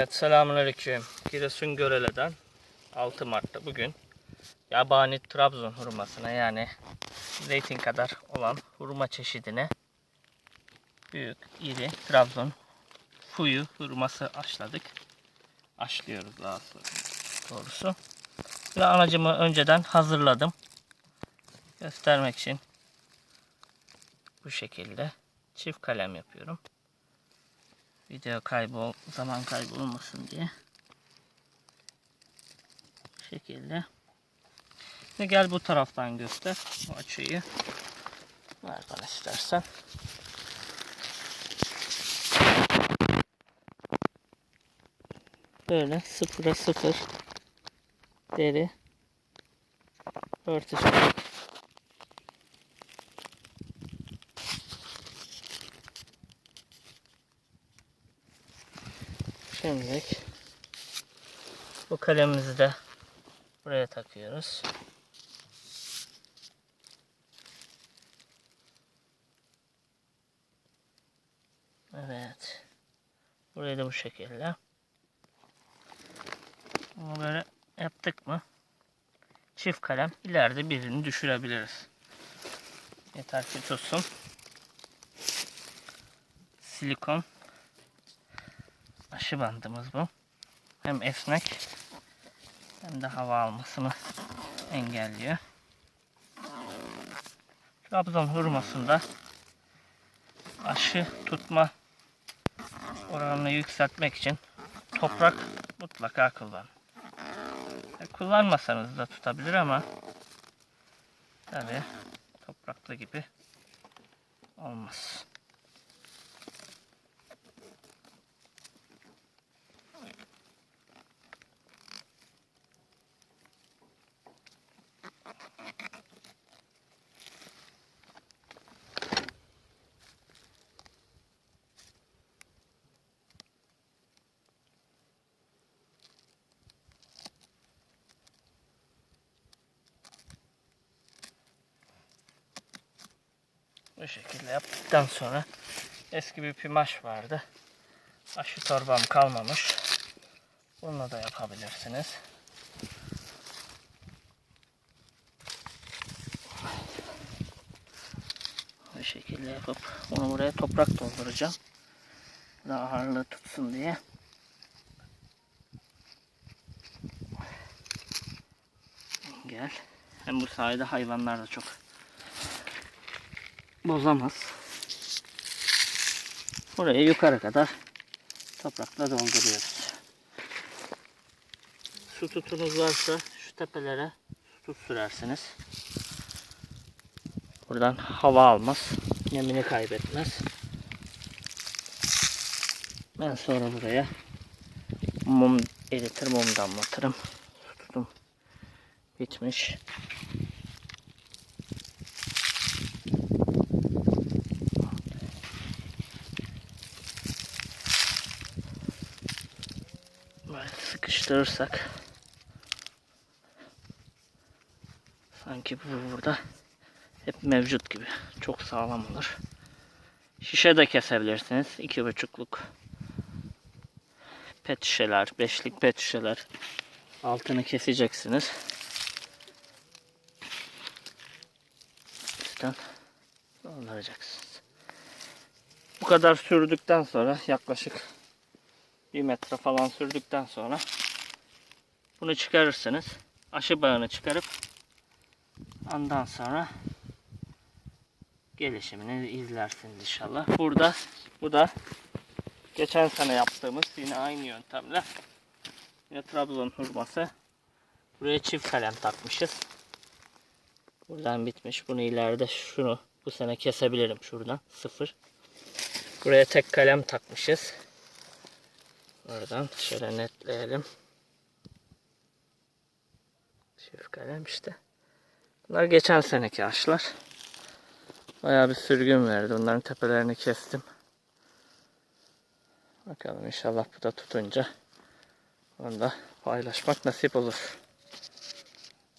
Evet selamünaleyküm. Giresun Görele'den 6 Mart'ta bugün yabani Trabzon hurmasına yani zeytin kadar olan hurma çeşidine büyük, iri Trabzon fuyu hurması aşladık. Aşlıyoruz daha doğrusu. Ve anacımı önceden hazırladım. Göstermek için bu şekilde çift kalem yapıyorum video kaybol zaman kaybolmasın diye. Bu şekilde. Ve gel bu taraftan göster o açıyı. Nereden istersen böyle sıfıra sıfır deri örtüşmek Şimdilik bu kalemimizi de buraya takıyoruz. Evet. Burayı da bu şekilde. Bunu böyle yaptık mı? Çift kalem ileride birini düşürebiliriz. Yeter ki tutsun. Silikon aşı bandımız bu. Hem esnek hem de hava almasını engelliyor. Trabzon hurmasında aşı tutma oranını yükseltmek için toprak mutlaka kullan. E, kullanmasanız da tutabilir ama tabi topraklı gibi olmaz. Bu şekilde yaptıktan sonra eski bir pimaş vardı. Aşı torbam kalmamış. Bunu da yapabilirsiniz. Bu şekilde yapıp bunu buraya toprak dolduracağım. Daha ağırlığı tutsun diye. Gel. Hem bu sayede hayvanlar da çok bozamaz. Burayı yukarı kadar toprakla dolduruyoruz. Su tutunuz varsa şu tepelere su tut sürersiniz. Buradan hava almaz. Nemini kaybetmez. Ben sonra buraya mum eritir mum damlatırım. Su tutum bitmiş. Böyle sıkıştırırsak sanki bu burada hep mevcut gibi. Çok sağlam olur. Şişe de kesebilirsiniz. iki buçukluk pet şişeler, beşlik pet şişeler. Altını keseceksiniz. Üstten dolduracaksınız. Bu kadar sürdükten sonra yaklaşık bir metre falan sürdükten sonra bunu çıkarırsınız. Aşı bağını çıkarıp ondan sonra gelişimini izlersiniz inşallah. Burada bu da geçen sene yaptığımız yine aynı yöntemle yine Trabzon hurması. Buraya çift kalem takmışız. Buradan bitmiş. Bunu ileride şunu bu sene kesebilirim şuradan. Sıfır. Buraya tek kalem takmışız. Oradan şöyle netleyelim. Çift işte. Bunlar geçen seneki ağaçlar. Bayağı bir sürgün verdi. Bunların tepelerini kestim. Bakalım inşallah bu da tutunca onu da paylaşmak nasip olur.